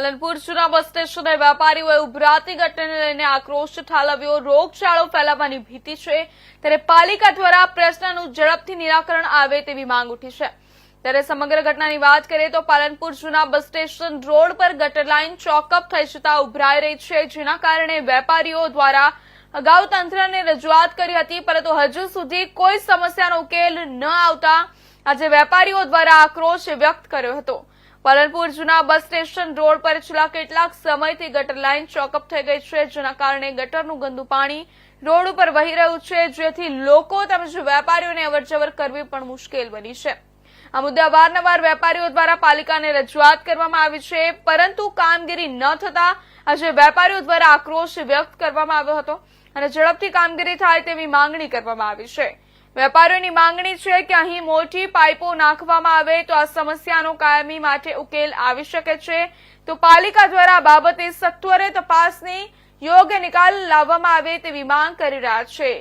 પાલનપુર જૂના બસ સ્ટેશને વેપારીઓએ ઉભરાતી ઘટનાને લઈને આક્રોશ ઠાલવ્યો. રોગચાળો ફેલાવાની ભીતિ છે. ત્યારે પાલિકા દ્વારા પ્રશ્નનું ઝડપથી નિરાકરણ આવે તેવી માંગ ઉઠી છે. ત્યારે સમગ્ર ઘટનાની વાત કરીએ તો પાલનપુર જૂના બસ સ્ટેશન રોડ પર ગટર લાઇન ચોકઅપ થઈ જતા ઉભરાઈ રહી છે. જેના કારણે વેપારીઓ દ્વારા અગાઉ તંત્રને રજૂઆત કરી હતી, પરંતુ હજુ સુધી કોઈ સમસ્યાનો ઉકેલ ન આવતા આજે વેપારીઓ દ્વારા આક્રોશ વ્યક્ત કર્યો હતો. પાલનપુર જૂના બસ સ્ટેશન રોડ પર છેલ્લા કેટલાક સમયથી ગટર લાઇન ચોકઅપ થઈ ગઈ છે, જેના કારણે ગટરનું ગંદુ પાણી રોડ ઉપર વહી રહ્યું છે, જેથી લોકો તેમજ વેપારીઓને અવરજવર કરવી પણ મુશ્કેલ બની છે. આ મુદ્દે અવારનવાર વેપારીઓ દ્વારા પાલિકાને રજૂઆત કરવામાં આવી છે, પરંતુ કામગીરી ન થતા આજે વેપારીઓ દ્વારા આક્રોશ વ્યક્ત કરવામાં આવ્યો હતો અને ઝડપથી કામગીરી થાય તેવી માંગણી કરવામાં આવી છે. વેપારીઓની માંગણી છે કે અહીં મોટી પાઇપો નાખવામાં આવે તો આ સમસ્યાનો કાયમી માટે ઉકેલ આવી શકે છે. તો પાલિકા દ્વારા આ બાબતે સત્વરે તપાસની યોગ્ય નિકાલ લાવવામાં આવે તેવી માંગ કરી રહ્યા છે.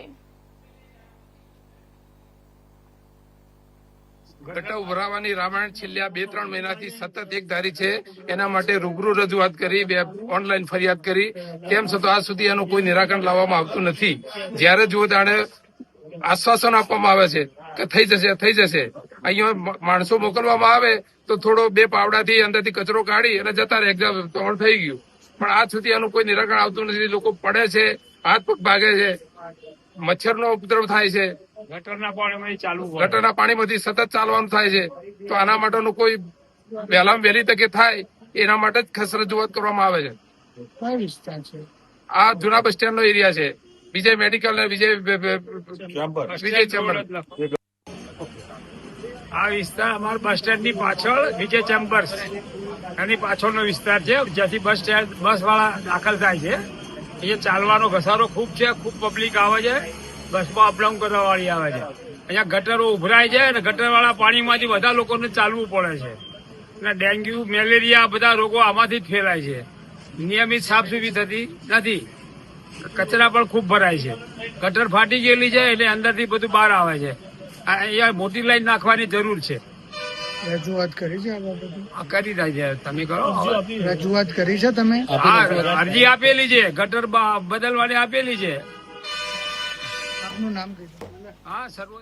ગટર ઉભરાવાની રામાયણ છેલ્લા બે ત્રણ મહિનાથી સતત એક ધારી છે. એના માટે રૂબરૂ રજૂઆત કરી, બે ઓનલાઈન ફરિયાદ કરી. તેમ છતાં આજ સુધી એનું કોઈ નિરાકરણ લાવવામાં આવતું નથી. જ્યારે જુઓ ત્યારે આશ્વાસન આપવામાં આવે છે કે થઈ જશે થઈ જશે. અહીંયા માણસો મોકલવામાં આવે તો થોડો બે પાવડાથી અંદરથી કચરો કાઢી અને જતા રહે ત્રણ થઈ ગયું. પણ આજ સુધી આનું કોઈ નિરાકરણ આવતું નથી. લોકો પડે છે હાથ પગ ભાગે છે. મચ્છરનો ઉપદ્રવ થાય છે. ગટરના પાણીમાંથી ચાલુ ગટરના પાણીમાંથી સતત ચાલવાનું થાય છે. તો આના માટેનું કોઈ વહેલામાં વહેલી તકે થાય એના માટે જ ખસરત જોવા કરવામાં આવે છે. છે? આ જૂના બસ સ્ટેન્ડ નો એરિયા છે. વિજય મેડિકલ ને વિજય વિજય ચેમ્બર. આ વિસ્તાર અમારા બસ સ્ટેન્ડની પાછળ વિજય ચેમ્બર્સ. એની પાછળનો વિસ્તાર છે જ્યાંથી બસ સ્ટેન્ડ બસ વાળા દાખલ થાય છે. અહીંયા ચાલવાનો ઘસારો ખૂબ છે ખૂબ પબ્લિક આવે છે. બસમાં અપડાઉન કરવા વાળી આવે છે. અહીંયા ગટરો ઉભરાય છે અને ગટર વાળા પાણીમાંથી બધા લોકોને ચાલવું પડે છે. અને ડેન્ગ્યુ મેલેરિયા બધા રોગો આમાંથી જ ફેલાય છે. નિયમિત સાફ સફાઈ થતી નથી. કચરા પણ ખૂબ ભરાય છે. ગટર ફાટી ગયેલી છે એટલે અંદરથી બધું બહાર આવે છે. આ અહીંયા મોટી લાઈન નાખવાની જરૂર છે. રજૂઆત કરી છે કરી થાય છે. તમે કરો. રજૂઆત કરી છે તમે? હા અરજી આપેલી છે. ગટર બદલવાની આપેલી છે. આપનું નામ કીધું. હા સર્વ